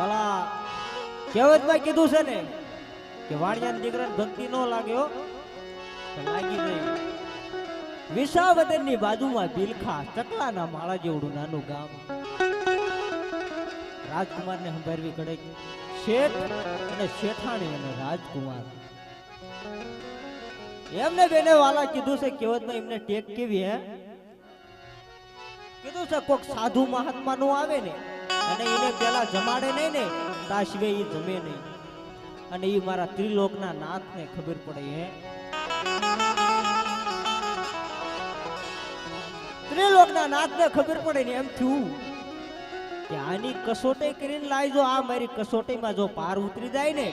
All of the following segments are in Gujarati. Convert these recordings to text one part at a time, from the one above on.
ભલા. કહેવતમાં કીધું છે ને કે વાણિયાના દીકરાને ભક્તિ ન લાગ્યો તો લાગી ગઈ. વિસાવદરની બાજુમાં બિલખા ચકલાના માળા જેવડું નાનું ગામ. રાજકુમારને સંભાળવી પડે શેઠ અને શેઠાણી અને રાજકુમાર. એમને બેને વાલા કીધું છે, કહેવતમાં એમને ટેક કેવી હે? કીધું છે, કોક સાધુ મહાત્મા નું આવે ને અને એને પેલા જમાડે નહીં ને, તા સિવાય એ જમે નહીં. અને એ મારા ત્રિલોકના નાથને ખબર પડે હે. ત્રિલોકના નાથને ખબર પડે ને એમ થયું કે આની કસોટી કરીને લાવજો આ મારી કસોટીમાં જો પાર ઉતરી જાય ને,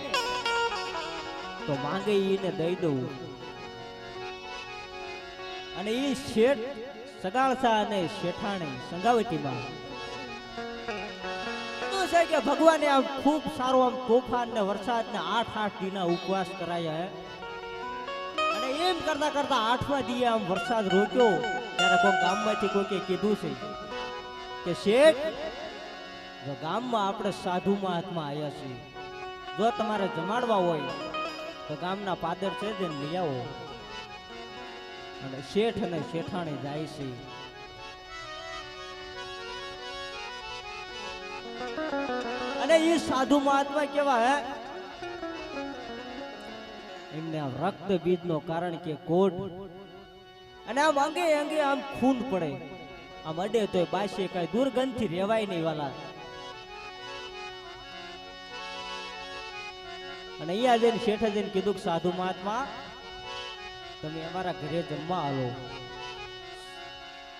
તો માંગે એને દઈ દઉં. અને એ શેઠ સગાળસા અને શેઠાણી સંગાવતીમાં છે કે ભગવાને આમ ખૂબ સારો આમ તોફાન ને વરસાદ ને આઠ આઠ દિના ઉપવાસ કરાયા અને એમ કરતા કરતા આઠમા દીએ આમ વરસાદ રોક્યો, ત્યારે કોઈ ગામમાંથી કોઈકે કીધું છે કે શેઠ ગામમાં આપણે સાધુ મહાત્મા આવ્યા છીએ, જો તમારે જમાડવા હોય, તો ગામના પાદર છે જેને લઈ આવો. અને શેઠ અને શેઠાણી જાય છે. સાધુ મહાત્મા કેવા હે? એમને રક્ત બીજ નો કારણ કે કોટ અને આમ અંગે અંગે આમ ખૂન પડે. આમ અડે તો બાસે કઈ દુર્ગંધથી રેવાય નહીં વાલા. અને અહીંયા જઈને શેઠે જઈને કીધું કે, સાધુ મહાત્મા, તમે અમારા ઘરે જમવા આવો.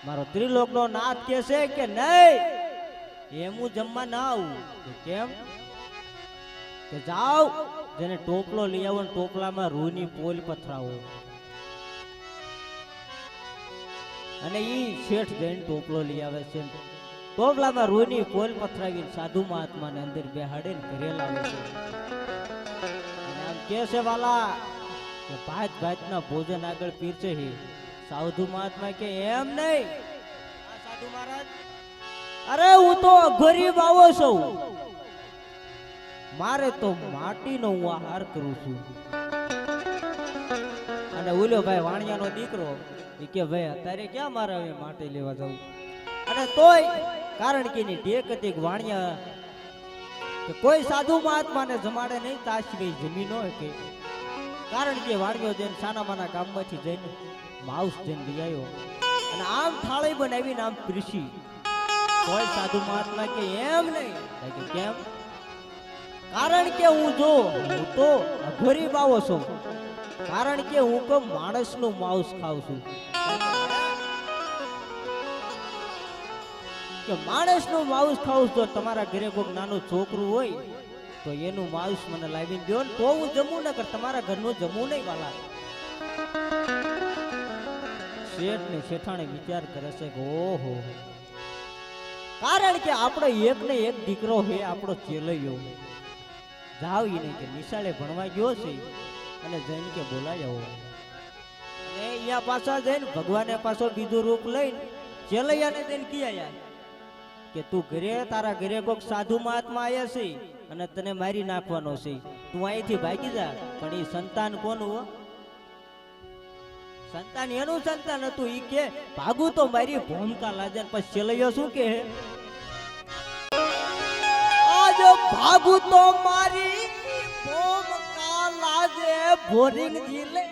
મારો ત્રિલોક નો નાથ કે છે કે નહીં? એમ જમવા ના આવું. કેમ? કે જાઓ, જેને ટોપલો લઈ આવો ને ટોપલામાં રૂની પોલ પથરાવો. અને ઈ શેઠ જઈને ટોપલો લઈ આવે છે ટોપલામાં રૂની પોલ પથરાવી સાધુ મહાત્માને અંદર બેહાડે ને ઘરે લાવે છે. આમ કે છે, વાલા, કે ભાત ભાતના ભોજન આગળ પીરશે સાધુ મહાત્મા કે એમ નહીં. સાધુ મહારાજ અરે હું તો ગરીબ આવો છું. મારે તો માટીનો હું આહાર કરું છું. અને ઓલ્યો ભાઈ વાણિયાનો દીકરો એ કે, ભાઈ, અત્યારે ક્યાં મારે હવે માટી લેવા જવું? અને તોય, કારણ કે એની ટેક હતી વાણિયા કે કોઈ સાધુ મહાત્માને જમાડે નહીં તાશવી સિવાય જમી ન કે. કારણ કે વાણિયો જઈને સાના માના ગામમાંથી જઈને માઉસ જઈને લઈ આવ્યો. અને આમ થાળી બનાવીને આમ પીરસી. કોઈ સાધુ મહાત્મા કે એમ નહીં. કેમ? કારણ કે હું જો, હું તો ગરીબ બાવો છું. કારણ કે હું તો માણસનું માઉસ ખાઉં છું. કે માણસનું માઉસ ખાઉં તો તમારા ઘરે કોઈક નાનું છોકરું હોય, તો એનું માઉસ મને લાવીને દો ને, તો હું જમું ને કર તમારા ઘરનું જમવું નહીં, વાલા. શેઠ ને શેઠાણે વિચાર કરે છે કે, ઓહો કારણ કે આપણો એક ને એક દીકરો હે, આપણો ચેલૈયો જાવ એને કે નિશાળે ભણવા ગયો છે અને જઈને કે બોલાય. આવો અને અહીંયા પાછા જઈને ભગવાને પાછો બીજું રૂપ લઈને ચેલૈયાને જઈને કીયા કે તું ઘરે, તારા ઘરે કોઈક સાધુ મહાત્મા આવ્યા છે અને તને મારી નાખવાનો છે. તું અહીંથી ભાગી જા, પણ એ સંતાન કોનું સંતાન, એનું સંતાન હતું. ઈ કે, ભાગુ તો મારી ભૂમિકા લાજર પછી છેલ્યો શું કે? આજ ભાગુ તો મારી ભૂમિકા લાજે ભોરિંગ જીલે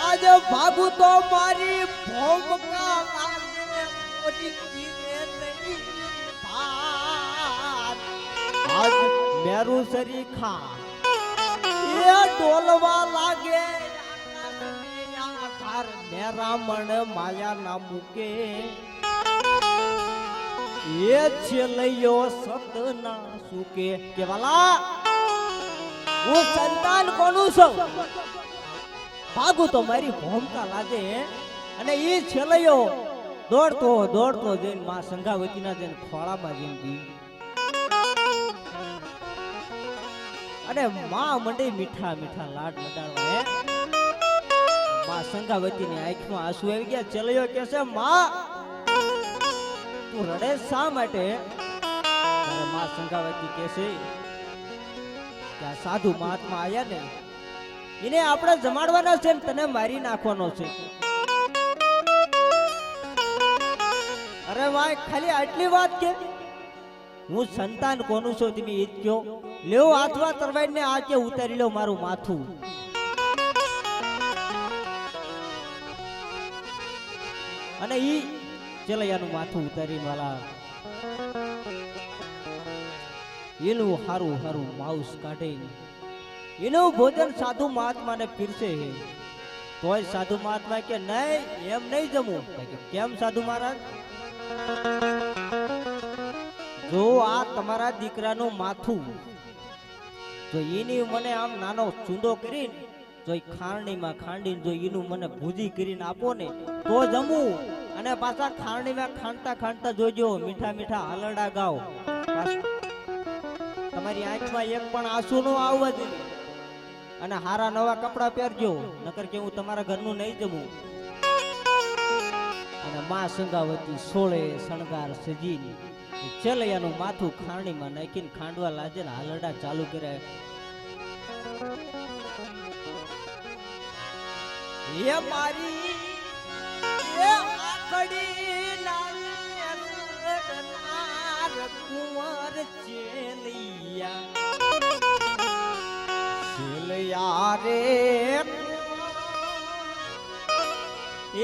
આજ ભાગું તો મારી ભૂમિકા લાજે ભોરિંગ જીલે નહીં આજ મેરું સરી ખા એ ડોલવા લાગે. મેરામણ માયા ના મૂકે. એ છેલ્યો સત ના સુકે. કે હું સંતાન કોનું છું? ભાગું તો મારી ભૂમિકા લાગે. અને એ છેલ્યો દોડતો દોડતો જઈને માં સંઘાવતીના જઈને ખોળામાં જઈને અને માં મંડી મીઠા મીઠા લાડ લડાડવા હે? માં સંગાવતીની આંખમાં આંસુ આવી ગયા. ચલયો કે છે, માં, તું રડે શા માટે? માં સંગાવતી કે છે, કે આ સાધુ મહાત્મા આયા ને, એને આપણે જમાડવાના છે ને તને મારી નાખવાનો છે. અરે ભાઈ ખાલી આટલી વાત કે હું સંતાન કોનું છું તમે ઈ જ લેવો આથવા તરવાઈને આજે ઉતારી લો મારું માથું. અને ઈ ચલૈયાનું માથું ઉતારી વાલા. એનું હારું હારું માઉસ કાઢે એનું ભોજન સાધુ મહાત્માને પીરશે હે. તોય સાધુ મહાત્મા કે, નહીં, એમ નહીં જમવું કેમ સાધુ મહારાજ? જો આ તમારા દીકરાનું માથું, જો એની મને આમ નાનો ચૂંદો કરીને, જો ખાંડણીમાં ખાંડીને જો એનું મને ભૂજી કરીને આપો ને, તો જમું અને પાછા ખાંડણીમાં ખાંડતા ખાંડતા જોજો, મીઠા મીઠા હાલરડા ગાઓ. તમારી આંખમાં એક પણ આંસુ નો આવવા જોઈએ અને હારા નવા કપડા પહેરજો, નકર કે હું તમારા ઘરનું નહીં જમું. અને માં સંગાવતી સોળે શણગાર સજીને. ચેલૈયાનું માથું ખાંડીમાં નાખીને ખાંડવા લાજે ને હાલરડા ચાલુ કર્યા એ મારી, એ લાલી કુંવર ચેલૈયા. રે.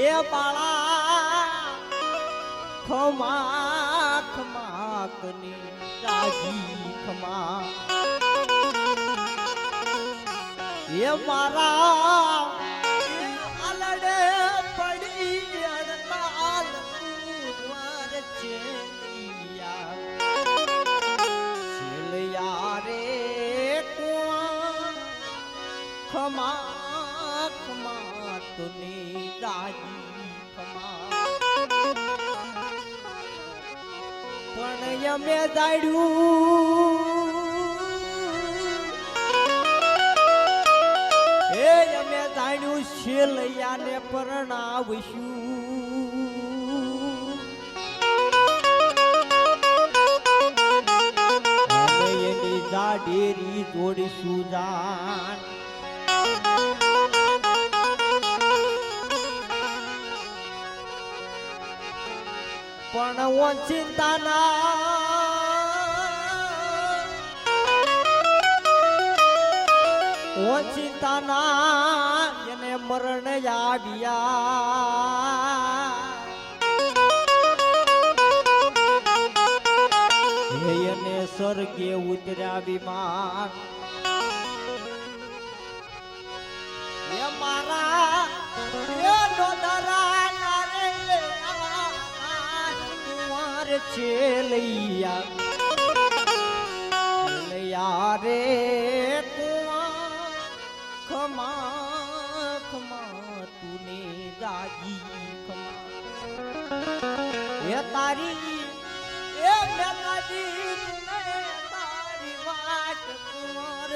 એ બાળા ખમા કની રાજી એ મારા અમે જાડ્યું એ અમે જાણ્યું શેલૈયાને પરણાવશું. એની જાડેરી જોડીશું જાણ પણ ઓચિંતાના ઓચિંતાના એને મરણ આવ્યા. એને સ્વર્ગે ઉતર્યા વિમાન. મારા છે લૈયા છેલૈયા રે. ખમા તુને દાજી ખમા. એ તારી, એ મેલાજી ને તારી વાટ કુંવર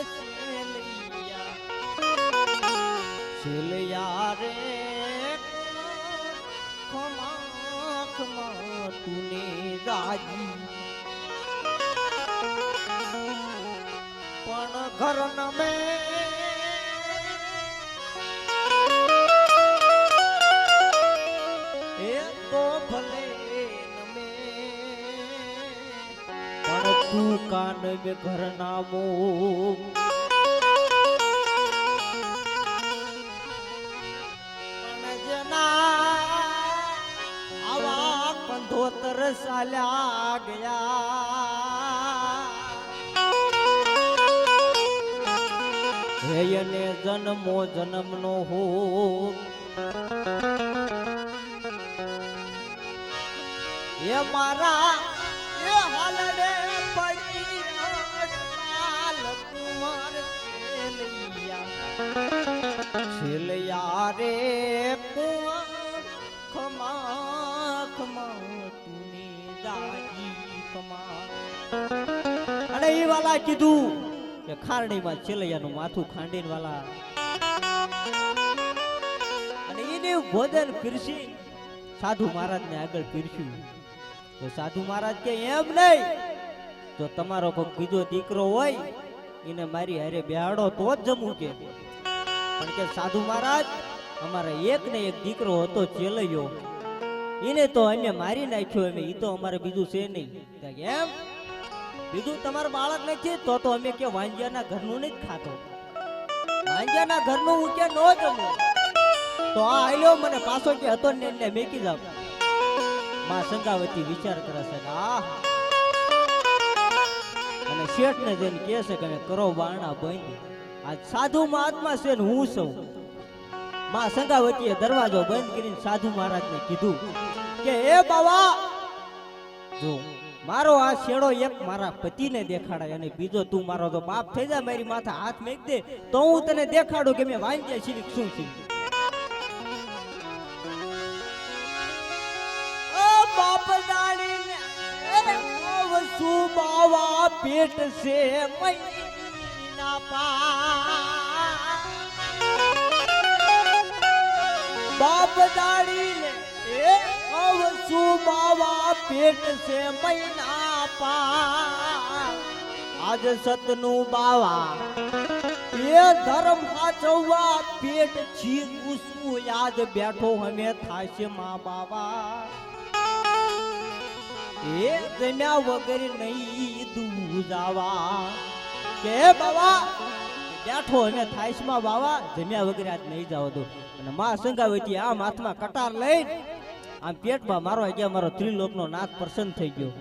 તુને રાજી પણ ઘર નમે મે ઘર નામો. પણ જેના આવા કંધોતર સાલ્યા ગયા. હૈયને જન્મો જન્મનો હો. એ મારા એ હાલડે છેલૈયા રે ખમા અને એ વાલા કીધું કે ખારણીમાં છેલૈયાનું માથું ખાંડીને અને એને ભોજન પીરસી સાધુ મહારાજને આગળ પીરસ્યું. તો સાધુ મહારાજ કે, એમ નહીં, જો તમારો કોઈ બીજો દીકરો હોય, એને મારી હારે બેહાડો તો જ જમું કે. પણ કે સાધુ મહારાજ, અમારે એક ને એક દીકરો હતો ચેલૈયો. એને તો અમે મારી નાખ્યો, અમે એ તો અમારે બીજું છે નહીં. એમ, બીજું તમારું બાળક નથી તો તો અમે કે વાંજિયાના ઘરનું નહીં ખાતો. વાંજિયાના ઘરનું હું કે નો જમું. તો આ આલ્યો મને પાછો કે હતો ને એને મેકી જાવમાં સંગાવતી વિચાર કરે છે આ અને શેઠ ને જઈને કહે છે કે કરો બારણા બંધ. આ સાધુ મહાત્મા છે ને હું છું. માં સંગાવતીએ દરવાજો બંધ કરીને સાધુ મહારાજને કીધું કે એ બાવા, જો મારો આ શેડો એક મારા પતિને દેખાડાય અને બીજો તું મારો તો બાપ થઈ જાય મારી માથે હાથ મેક દે, તો હું તને દેખાડું કે મેં વાંચ્યા છીએ શું છે. બાપ દાડીને વસુ બાવા પેટ છે મૈના બાપ. દાડીને એ અવસુ બાવા પેટ છે મહિના પા આજ સતનું બાવા. એ ધર્મ સાચવવા પેટ છી ઉસું યાદ બેઠો અમે થાશે મા બાવા. એ જમ્યા વગર નહીં દૂજાવા કે બાવા બેઠો અને થાઈસમાં બાવા, જમ્યા વગર આજ નહીં જાવ દો અને માં સંગાવતી આમ હાથમાં કટાર લઈ આમ પેટમાં મારો ગયા, મારો ત્રિલોકનો નાથ પ્રસન્ન થઈ ગયો.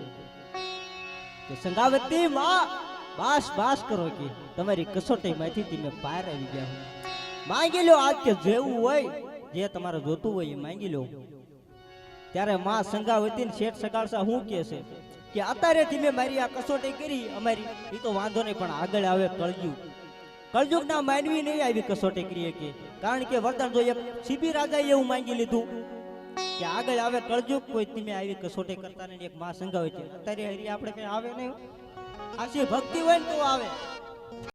કે સંગાવતી માં, બાસ બાસ કરો કે, તમારી કસોટીમાંથી તમે પાર આવી ગયા માંગી લો આજ કે જેવું હોય, જે તમારે જોતું હોય એ માંગી લો ત્યારે માં સંગાવતી ને શેઠ સગાળસા શું કે છે? કે અત્યારે મેં મારી આ કસોટી કરી, અમારી એ તો વાંધો નહીં, પણ આગળ આવે કળજુગ. કળજુગ ના માનવી નહીં આવી કસોટી કરી કે, કારણ કે વરદાન જો એક સીબી રાજાએ એવું માંગી લીધું કે આગળ આવે કળજુગ, કોઈ તમે આવી કસોટી કરતા નહીં એક માં સંગાવે છે. અત્યારે આપણે કઈ આવે નહીં આશી ભક્તિ હોય ને તો આવે.